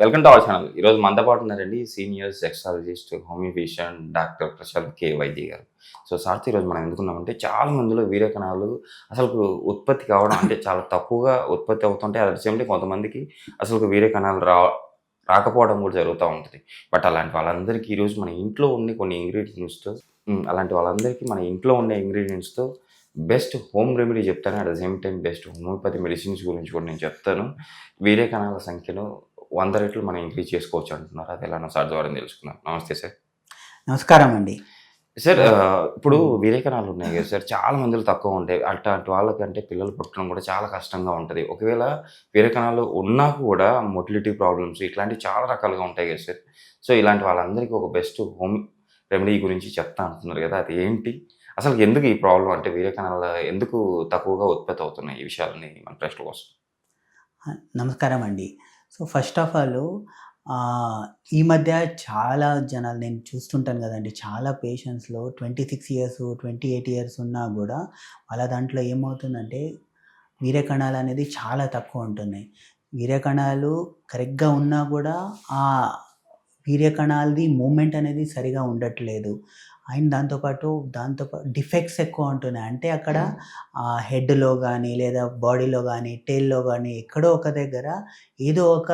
Welcome to our channel. ఈరోజు మనతో పాటు ఉన్నారండి senior sexologist homoeopathician doctor Prashanth K Vaidya garu. So సార్తో ఈరోజు మనం ఎందుకున్నామంటే చాలా మందిలో వీర్యకణాలు అసలు ఉత్పత్తి కావడం అంటే చాలా తక్కువగా ఉత్పత్తి అవుతుంటే అది సేమ్ కొంతమందికి అసలు వీర్యకణాలు రా రాకపోవడం కూడా జరుగుతూ ఉంటుంది. బట్ అలాంటి వాళ్ళందరికీ ఈరోజు మన ఇంట్లో ఉండే కొన్ని ఇంగ్రీడియంట్స్తో అలాంటి వాళ్ళందరికీ మన ఇంట్లో ఉండే ఇంగ్రీడియంట్స్తో బెస్ట్ హోమ్ రెమెడీ చెప్తాను. At the same time best homoeopathy medicines గురించి కూడా నేను చెప్తాను. వీరే కణాల సంఖ్యను వంద రెట్లు మనం ఇంక్రీజ్ చేసుకోవచ్చు అంటున్నారు. అది ఎలా సార్ ద్వారా తెలుసుకున్నాం నమస్తే సార్. నమస్కారం అండి. సార్ ఇప్పుడు వీర్య కణాలు ఉన్నాయి కదా సార్. చాలా మందిలో తక్కువ ఉంటాయి. అట్లాంటి వాళ్ళకంటే పిల్లలు పుట్టడం కూడా చాలా కష్టంగా ఉంటుంది. ఒకవేళ వీర్య కణాలు ఉన్నా కూడా మొటిలిటీ ప్రాబ్లమ్స్ ఇట్లాంటివి చాలా రకాలుగా ఉంటాయి కదా సార్. సో ఇలాంటి వాళ్ళందరికీ ఒక బెస్ట్ హోమ్ రెమెడీ గురించి చెప్తా అంటున్నారు కదా. అది ఏంటి? అసలు ఎందుకు ఈ ప్రాబ్లం అంటే వీర్య కణాలు ఎందుకు తక్కువగా ఉత్పత్తి అవుతున్నాయి ఈ విషయాలని మన ప్రశ్న కోసం? నమస్కారం అండి. సో ఫస్ట్ ఆఫ్ ఆల్ ఈ మధ్య చాలా జనాలు నేను చూస్తుంటాను కదండి చాలా పేషెంట్స్లో twenty six years twenty eight years ఉన్నా కూడా వాళ్ళ దాంట్లో ఏమవుతుందంటే వీర్యకణాలు అనేది చాలా తక్కువ ఉంటున్నాయి. వీర్యకణాలు కరెక్ట్గా ఉన్నా కూడా ఆ వీర్యకణాలది మూమెంట్ అనేది సరిగా ఉండట్లేదు. అండ్ దాంతోపాటు దాంతోపాటు డిఫెక్ట్స్ ఎక్కువ ఉంటున్నాయి. అంటే అక్కడ హెడ్లో కానీ లేదా బాడీలో కానీ టేల్లో కానీ ఎక్కడో ఒక దగ్గర ఏదో ఒక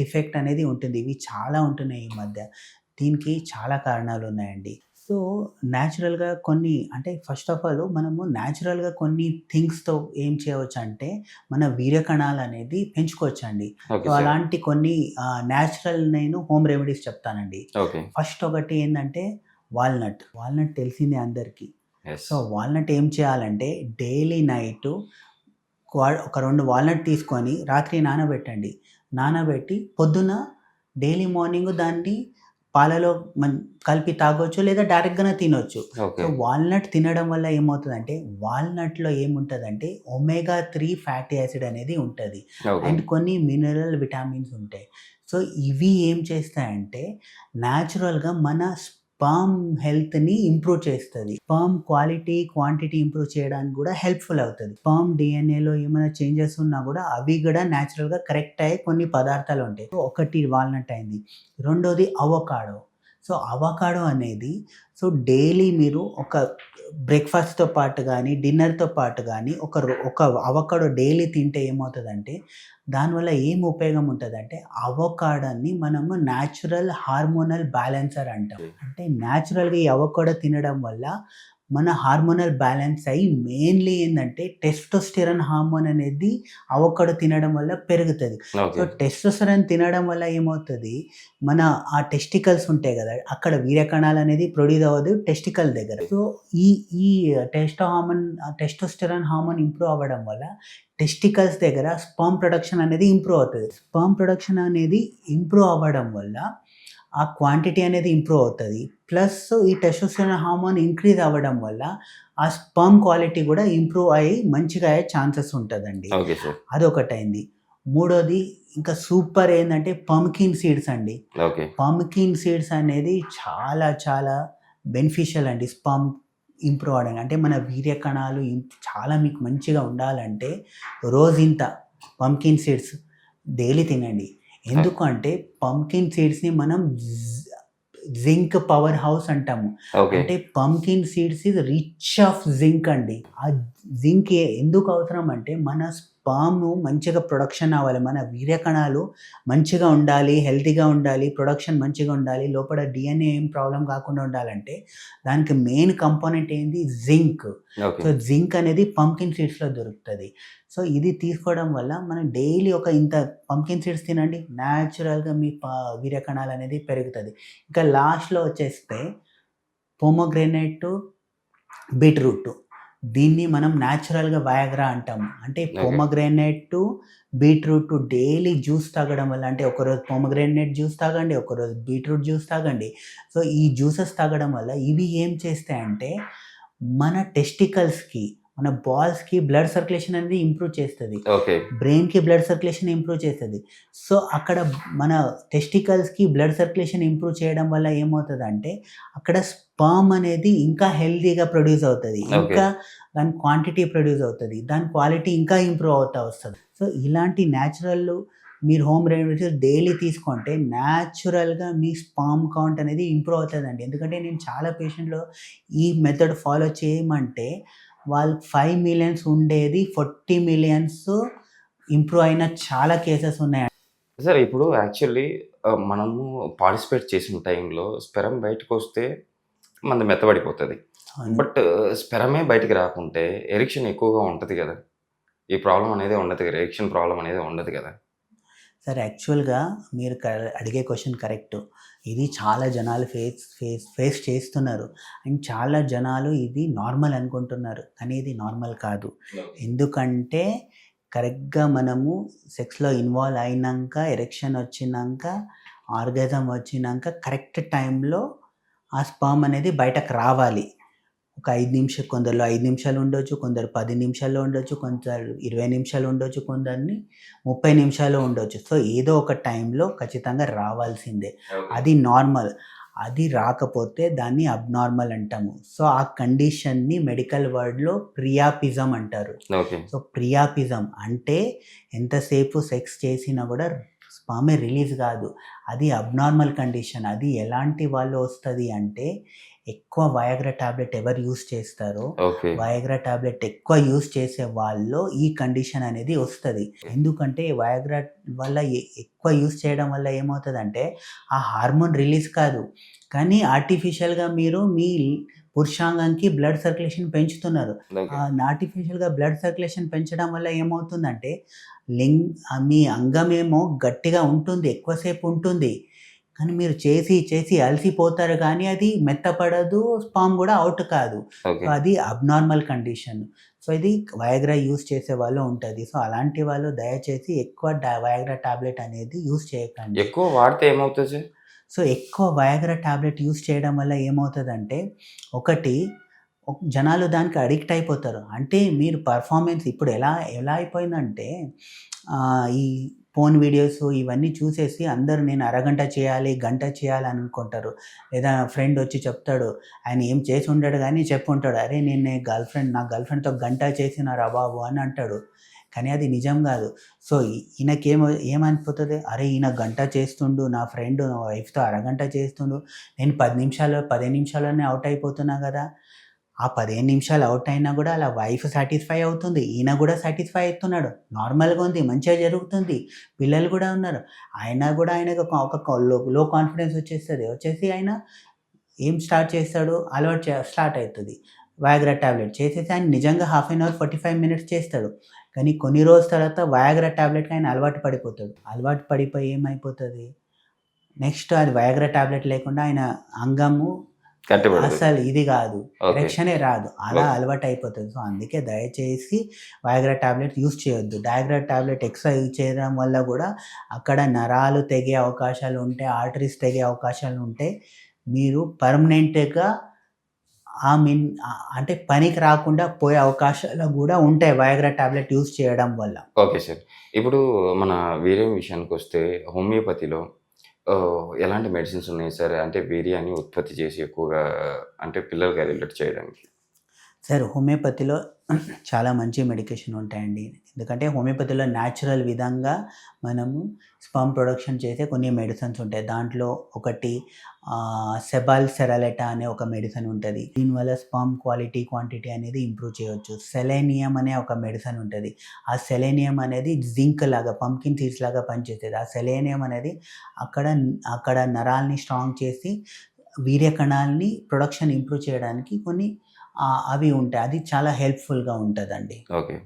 డిఫెక్ట్ అనేది ఉంటుంది. ఇవి చాలా ఉంటున్నాయి ఈ మధ్య. దీనికి చాలా కారణాలు ఉన్నాయండి. సో న్యాచురల్గా కొన్ని అంటే ఫస్ట్ ఆఫ్ ఆల్ మనము న్యాచురల్గా కొన్ని థింగ్స్తో ఏం చేయవచ్చు అంటే మన వీర్యకణాలు అనేది పెంచుకోవచ్చండి. ఓకే సో అలాంటి కొన్ని న్యాచురల్ నేను హోమ్ రెమెడీస్ చెప్తానండి. ఫస్ట్ ఒకటి ఏంటంటే వాల్నట్. వాల్నట్ తెలిసిందే అందరికీ. సో వాల్నట్ ఏం చేయాలంటే డైలీ నైట్ ఒక రెండు వాల్నట్ తీసుకొని రాత్రి నానబెట్టండి. నానబెట్టి పొద్దున డైలీ మార్నింగ్ దాన్ని పాలలో మన కలిపి తాగొచ్చు లేదా డైరెక్ట్గానే తినొచ్చు. సో వాల్నట్ తినడం వల్ల ఏమవుతుందంటే వాల్నట్లో ఏముంటుందంటే ఒమేగా త్రీ ఫ్యాటీ యాసిడ్ అనేది ఉంటుంది. అండ్ కొన్ని మినరల్ విటామిన్స్ ఉంటాయి. సో ఇవి ఏం చేస్తాయంటే న్యాచురల్గా మన పామ్ హెల్త్ని ఇంప్రూవ్ చేస్తుంది. పామ్ క్వాలిటీ క్వాంటిటీ ఇంప్రూవ్ చేయడానికి కూడా హెల్ప్ఫుల్ అవుతుంది. పామ్ డిఎన్ఏలో ఏమైనా చేంజెస్ ఉన్నా కూడా అవి కూడా న్యాచురల్గా కరెక్ట్ అయ్యే కొన్ని పదార్థాలు ఉంటాయి. ఒకటి వాల్నట్ అయింది. రెండోది అవకాడో. సో అవకాడో అనేది సో డైలీ మీరు ఒక బ్రేక్ఫాస్ట్తో పాటు కానీ డిన్నర్తో పాటు కానీ ఒక ఒక అవకాడో డైలీ తింటే ఏమవుతుందంటే దానివల్ల ఏం ఉపయోగం ఉంటుందంటే అవకాడోని మనము న్యాచురల్ హార్మోనల్ బ్యాలెన్సర్ అంటాం. అంటే న్యాచురల్గా ఈ అవకాడో తినడం వల్ల మన హార్మోనల్ బ్యాలెన్స్ అయ్యి మెయిన్లీ ఏంటంటే టెస్టోస్టిరన్ హార్మోన్ అనేది అవకాడో తినడం వల్ల పెరుగుతుంది. సో టెస్టోస్టెరాన్ తినడం వల్ల ఏమవుతుంది? మన ఆ టెస్టికల్స్ ఉంటాయి కదా అక్కడ వీర్యకణాలు అనేది ప్రొడ్యూస్ అవ్వదు టెస్టికల్ దగ్గర. సో ఈ ఈ testo hormone testosterone hormone improve అవ్వడం వల్ల టెస్టికల్స్ దగ్గర స్పర్మ్ ప్రొడక్షన్ అనేది ఇంప్రూవ్ అవుతుంది. స్పర్మ్ ప్రొడక్షన్ అనేది ఇంప్రూవ్ అవ్వడం వల్ల ఆ క్వాంటిటీ అనేది ఇంప్రూవ్ అవుతుంది. ప్లస్ ఈ టెస్టోస్టెరాన్ హార్మోన్ ఇంక్రీజ్ అవ్వడం వల్ల ఆ స్పర్మ్ క్వాలిటీ కూడా ఇంప్రూవ్ అయ్యి మంచిగా అయ్యే ఛాన్సెస్ ఉంటుందండి. అదొకటైంది. మూడోది ఇంకా సూపర్ ఏంటంటే పంకిన్ సీడ్స్ అండి. పంకిన్ సీడ్స్ అనేది చాలా చాలా బెనిఫిషియల్ అండి స్పమ్ ఇంప్రూవ్ అవడానికి. అంటే మన వీర్య కణాలు చాలా మీకు మంచిగా ఉండాలంటే రోజు ఇంత పంకిన్ సీడ్స్ డైలీ తినండి. ఎందుకంటే పంకిన్ సీడ్స్ని మనం జింక్ పవర్ హౌస్ అంటాము. అంటే pumpkin seeds is rich of zinc అండి. ఆ జింక్ ఎందుకు అవసరం అంటే మన స్పామ్ మంచిగా ప్రొడక్షన్ అవ్వాలి. మన వీర్యకణాలు మంచిగా ఉండాలి హెల్తీగా ఉండాలి ప్రొడక్షన్ మంచిగా ఉండాలి లోపల డిఎన్ఏ ఏం ప్రాబ్లం కాకుండా ఉండాలంటే దానికి మెయిన్ కంపోనెంట్ ఏంది? జింక్. సో జింక్ అనేది పంకిన్ సీడ్స్లో దొరుకుతుంది. సో ఇది తీసుకోవడం వల్ల మనం డైలీ ఒక ఇంత పంకిన్ సీడ్స్ తినండి న్యాచురల్గా మీ ప- వీర్యకణాలు అనేది పెరుగుతుంది. ఇంకా లాస్ట్లో వచ్చేస్తే పోమోగ్రెనేట్ బీట్రూట్. దీన్ని మనం న్యాచురల్గా వయాగ్రా అంటాము అంటే. పోమోగ్రెనేట్ బీట్రూట్ డైలీ జ్యూస్ తాగడం వల్ల అంటే ఒకరోజు పోమోగ్రెనేట్ జ్యూస్ తాగండి ఒకరోజు బీట్రూట్ జ్యూస్ తాగండి. సో ఈ జ్యూసెస్ తాగడం వల్ల ఇవి ఏం చేస్తాయంటే మన టెస్టికల్స్కి మన బాల్స్కి బ్లడ్ సర్క్యులేషన్ అనేది ఇంప్రూవ్ చేస్తుంది. ఓకే బ్రెయిన్కి బ్లడ్ సర్క్యులేషన్ ఇంప్రూవ్ చేస్తుంది. సో అక్కడ మన టెస్టికల్స్కి బ్లడ్ సర్క్యులేషన్ ఇంప్రూవ్ చేయడం వల్ల ఏమవుతుంది అంటే అక్కడ స్పర్మ్ అనేది ఇంకా హెల్తీగా ప్రొడ్యూస్ అవుతుంది. ఇంకా దాని క్వాంటిటీ ప్రొడ్యూస్ అవుతుంది. దాని క్వాలిటీ ఇంకా ఇంప్రూవ్ అవుతా వస్తుంది. సో ఇలాంటి న్యాచురల్ మీరు హోమ్ రెమెడీస్ డైలీ తీసుకుంటే న్యాచురల్గా మీ స్పామ్ కౌంట్ అనేది ఇంప్రూవ్ అవుతుందండి. ఎందుకంటే నేను చాలా పేషెంట్లో ఈ మెథడ్ ఫాలో చేయమంటే వాళ్ళు ఫైవ్ మిలియన్స్ ఉండేది ఫార్టీ మిలియన్స్ ఇంప్రూవ్ అయిన చాలా కేసెస్ ఉన్నాయి సార్ ఇప్పుడు యాక్చువల్లీ మనము పార్టిసిపేట్ చేసిన టైంలో స్పెరం బయటకు వస్తే మనది మెత్తబడిపోతుంది. బట్ స్పెరమే బయటికి రాకుంటే ఎరిక్షన్ ఎక్కువగా ఉంటుంది కదా. ఈ ప్రాబ్లం అనేది ఉండదు కదా ఎరిక్షన్ ప్రాబ్లం అనేది ఉండదు కదా. సార్ యాక్చువల్గా మీరు క- అడిగే క్వశ్చన్ కరెక్ట్. ఇది చాలా జనాలు ఫేస్ ఫేస్ ఫేస్ చేస్తున్నారు. అండ్ చాలా జనాలు ఇది నార్మల్ అనుకుంటున్నారు. కానీ ఇది నార్మల్ కాదు. ఎందుకంటే కరెక్ట్గా మనము సెక్స్లో ఇన్వాల్వ్ అయినాక ఎరెక్షన్ వచ్చినాక ఆర్గజం వచ్చినాక కరెక్ట్ టైంలో ఆ స్పర్మ్ అనేది బయటకు రావాలి. ఒక ఐదు నిమిషాలు కొందరిలో ఐదు నిమిషాలు ఉండొచ్చు కొందరు పది నిమిషాల్లో ఉండొచ్చు కొందరు ఇరవై నిమిషాలు ఉండొచ్చు కొందరిని ముప్పై నిమిషాలు ఉండొచ్చు. సో ఏదో ఒక టైంలో ఖచ్చితంగా రావాల్సిందే. అది నార్మల్. అది రాకపోతే దాన్ని అబ్నార్మల్ అంటాము. సో ఆ కండిషన్ని మెడికల్ వర్డ్లో ప్రియాపిజం అంటారు. సో ప్రియాపిజం అంటే ఎంతసేపు సెక్స్ చేసినా కూడా స్పామే రిలీజ్ కాదు. అది అబ్నార్మల్ కండిషన్. అది ఎలాంటి వాళ్ళు వస్తుంది అంటే ఎక్కువ వయాగ్రా టాబ్లెట్ ఎవరు యూస్ చేస్తారో వయాగ్రా టాబ్లెట్ ఎక్కువ యూస్ చేసే వాళ్ళు ఈ కండిషన్ అనేది వస్తుంది. ఎందుకంటే వయాగ్రా వల్ల ఎక్కువ యూస్ చేయడం వల్ల ఏమవుతుందంటే ఆ హార్మోన్ రిలీజ్ కాదు. కానీ ఆర్టిఫిషియల్గా మీరు మీ పురుషాంగానికి బ్లడ్ సర్క్యులేషన్ పెంచుతున్నారు. ఆర్టిఫిషియల్గా బ్లడ్ సర్క్యులేషన్ పెంచడం వల్ల ఏమవుతుందంటే లింగ్ మీ అంగం ఏమో గట్టిగా ఉంటుంది ఎక్కువసేపు ఉంటుంది. కానీ మీరు చేసి చేసి అలసిపోతారు కానీ అది మెత్తపడదు స్పామ్ కూడా అవుట్ కాదు. సో అది అబ్నార్మల్ కండిషన్. సో ఇది వయాగ్రా యూస్ చేసే వాళ్ళు ఉంటుంది. సో అలాంటి వాళ్ళు దయచేసి ఎక్కువ వయాగ్రా టాబ్లెట్ అనేది యూస్ చేయకండి. ఎక్కువ వాడితే ఏమవుతుంది సో ఎక్కువ వయాగ్రా టాబ్లెట్ యూస్ చేయడం వల్ల ఏమవుతుందంటే ఒకటి ఒక- జనాలు దానికి అడిక్ట్ అయిపోతారు. అంటే మీరు పర్ఫార్మెన్స్ ఇప్పుడు ఎలా ఎలా అయిపోయిందంటే ఈ ఫోన్ వీడియోస్ ఇవన్నీ చూసేసి అందరూ నేను అరగంట చేయాలి గంట చేయాలి అని అనుకుంటారు. లేదా ఫ్రెండ్ వచ్చి చెప్తాడు ఆయన ఏం చేసి ఉండడు కానీ చెప్పుంటాడు అరే నేను గర్ల్ ఫ్రెండ్ నా గర్ల్ ఫ్రెండ్తో గంట చేసిన రా బాబు? అని అంటాడు. కానీ అది నిజం కాదు. సో ఈ- ఈయనకేం ఏమనిపోతుంది? అరే ఈయన గంట చేస్తుండు నా ఫ్రెండ్ నా వైఫ్తో అరగంట చేస్తుండు నేను పది నిమిషాలు పదిహేను నిమిషాల్లోనే అవుట్ అయిపోతున్నా కదా. ఆ పదిహేను నిమిషాలు అవుట్ అయినా కూడా అలా వైఫ్ సాటిస్ఫై అవుతుంది. ఈయన కూడా సాటిస్ఫై అవుతున్నాడు. నార్మల్గా ఉంది మంచిగా జరుగుతుంది. పిల్లలు కూడా ఉన్నారు. ఆయన కూడా ఆయనకు ఒక- లో లో కాన్ఫిడెన్స్ వచ్చేస్తుంది. వచ్చేసి ఆయన ఏం స్టార్ట్ చేస్తాడు? అలవాటు చే స్టార్ట్ అవుతుంది. వయాగ్రా ట్యాబ్లెట్ చేసేసి ఆయన నిజంగా half an hour forty five minutes చేస్తాడు. కానీ కొన్ని రోజుల తర్వాత వయాగ్రా టాబ్లెట్కి ఆయన అలవాటు పడిపోతాడు. అలవాటు పడిపోయి ఏమైపోతుంది? నెక్స్ట్ అది వయాగ్రా టాబ్లెట్ లేకుండా ఆయన అంగము అసలు ఇది కాదు. ఎరెక్షనే రాదు. అలా. అలవాటు అయిపోతుంది సో అందుకే దయచేసి వయాగ్రా టాబ్లెట్ యూస్ చేయొద్దు. డయాగ్రా టాబ్లెట్ ఎక్స్ట్రా యూజ్ చేయడం వల్ల కూడా అక్కడ నరాలు తెగే అవకాశాలు ఉంటాయి ఆర్టరీస్ తెగే అవకాశాలు ఉంటాయి మీరు పర్మనెంట్గా ఆ మీన్ అంటే పనికి రాకుండా పోయే అవకాశాలు కూడా ఉంటాయి వయాగ్రా టాబ్లెట్ యూస్ చేయడం వల్ల. Okay sir. ఇప్పుడు మన వీర్యం విషయానికి వస్తే హోమియోపతిలో ఎలాంటి మెడిసిన్స్ ఉన్నాయి సార్? అంటే వీర్యాన్ని ఉత్పత్తి చేసి ఎక్కువగా అంటే పిల్లలకి రిలేట్ చేయడానికి. సార్ హోమియోపతిలో చాలా మంచి మెడికేషన్ ఉంటాయండి. ఎందుకంటే హోమియోపతిలో న్యాచురల్ విధంగా మనము స్పమ్ ప్రొడక్షన్ చేసే కొన్ని మెడిసిన్స్ ఉంటాయి. దాంట్లో ఒకటి సెబాల్ సెరాలెటా అనే ఒక మెడిసిన్ ఉంటుంది. దీనివల్ల స్పమ్ క్వాలిటీ క్వాంటిటీ అనేది ఇంప్రూవ్ చేయొచ్చు. సెలేనియం అనే ఒక మెడిసిన్ ఉంటుంది. ఆ సెలేనియం అనేది జింక్ లాగా పంకిన్ సీడ్స్ లాగా పనిచేస్తుంది. ఆ సెలేనియం అనేది అక్కడ అక్కడ నరాల్ని స్ట్రాంగ్ చేసి వీర్య కణాలని ప్రొడక్షన్ ఇంప్రూవ్ చేయడానికి కొన్ని అవి ఉంటాయి. అది చాలా హెల్ప్ఫుల్గా ఉంటుందండి. ఓకే.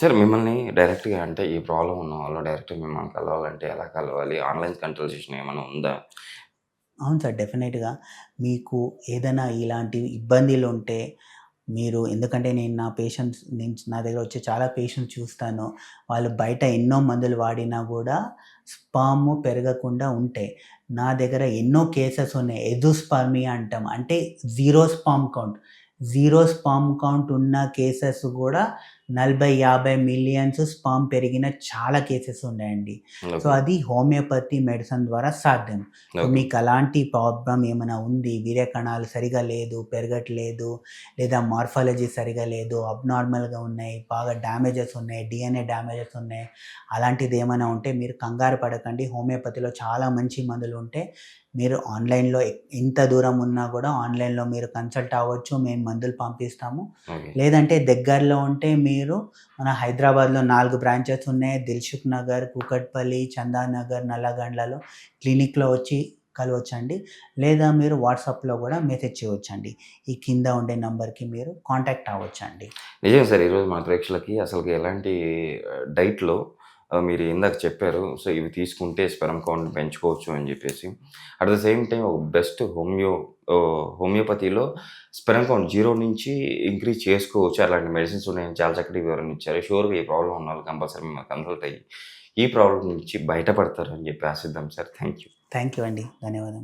సార్ మిమ్మల్ని డైరెక్ట్గా అంటే ఈ ప్రాబ్లం ఉన్న వాళ్ళు డైరెక్ట్గా మిమ్మల్ని కలవాలంటే ఎలా కలవాలి? ఆన్లైన్ కన్సల్టేషన్ ఏమైనా ఉందా? అవును సార్ డెఫినెట్గా. మీకు ఏదైనా ఇలాంటి ఇబ్బందులు ఉంటే మీరు ఎందుకంటే నేను నా పేషెంట్స్ నేను నా దగ్గర వచ్చే చాలా పేషెంట్స్ చూస్తాను. వాళ్ళు బయట ఎన్నో మందులు వాడినా కూడా స్పామ్ పెరగకుండా ఉంటాయి. నా దగ్గర ఎన్నో కేసెస్ ఉన్నాయి. ఎజోస్పర్మియా అంటాం. అంటే zero sperm count. Zero sperm count ఉన్న కేసెస్ కూడా నలభై యాభై మిలియన్స్ స్పామ్ పెరిగిన చాలా కేసెస్ ఉన్నాయండి. సో అది హోమియోపతి మెడిసిన్ ద్వారా సాధ్యం. మీకు అలాంటి ప్రాబ్లం ఏమైనా ఉంది? వీర్య కణాలు సరిగా లేదు పెరగట్లేదు లేదా మార్ఫాలజీ సరిగా లేదు అబ్నార్మల్గా ఉన్నాయి బాగా డ్యామేజెస్ ఉన్నాయి డిఎన్ఏ డ్యామేజెస్ ఉన్నాయి అలాంటిది ఏమైనా ఉంటే మీరు కంగారు పడకండి. హోమియోపతిలో చాలా మంచి మందులు ఉంటే మీరు ఆన్లైన్లో ఎంత దూరం ఉన్నా కూడా ఆన్లైన్లో మీరు కన్సల్ట్ అవ్వచ్చు మేము మందులు పంపిస్తాము. లేదంటే దగ్గరలో ఉంటే మీరు మన హైదరాబాద్లో నాలుగు బ్రాంచెస్ ఉన్నాయి. దిల్సుఖ్ నగర్ కూకట్పల్లి చందానగర్ నల్లగండ్లలో క్లినిక్లో వచ్చి కలవచ్చండి. లేదా మీరు వాట్సాప్లో కూడా మెసేజ్ చేయవచ్చండి. ఈ కింద ఉండే నంబర్కి మీరు కాంటాక్ట్ అవ్వచ్చండి. నిజం సార్ ఈరోజు మన ప్రేక్షకులకి అసలు ఎలాంటి డైట్లో మీరు ఇందాక చెప్పారు. సో ఇవి తీసుకుంటే స్పెరం కౌంట్ పెంచుకోవచ్చు అని చెప్పేసి. అట్ ద సేమ్ టైం ఒక బెస్ట్ హోమియో హోమియోపతిలో స్పెరం కౌంట్ జీరో నుంచి ఇంక్రీజ్ చేసుకోవచ్చు. అలాంటి మెడిసిన్స్ ఉన్నాయని చాలా చక్కటి వివరణ ఇచ్చారు. షూర్గా ఈ ప్రాబ్లం ఉన్న వాళ్ళు కంపల్సరీ మేము కన్సల్ట్ అయ్యి ఈ ప్రాబ్లం నుంచి బయటపడతారు అని చెప్పి ఆశిద్దాం sir. Thank you thank you అండి. ధన్యవాదాలు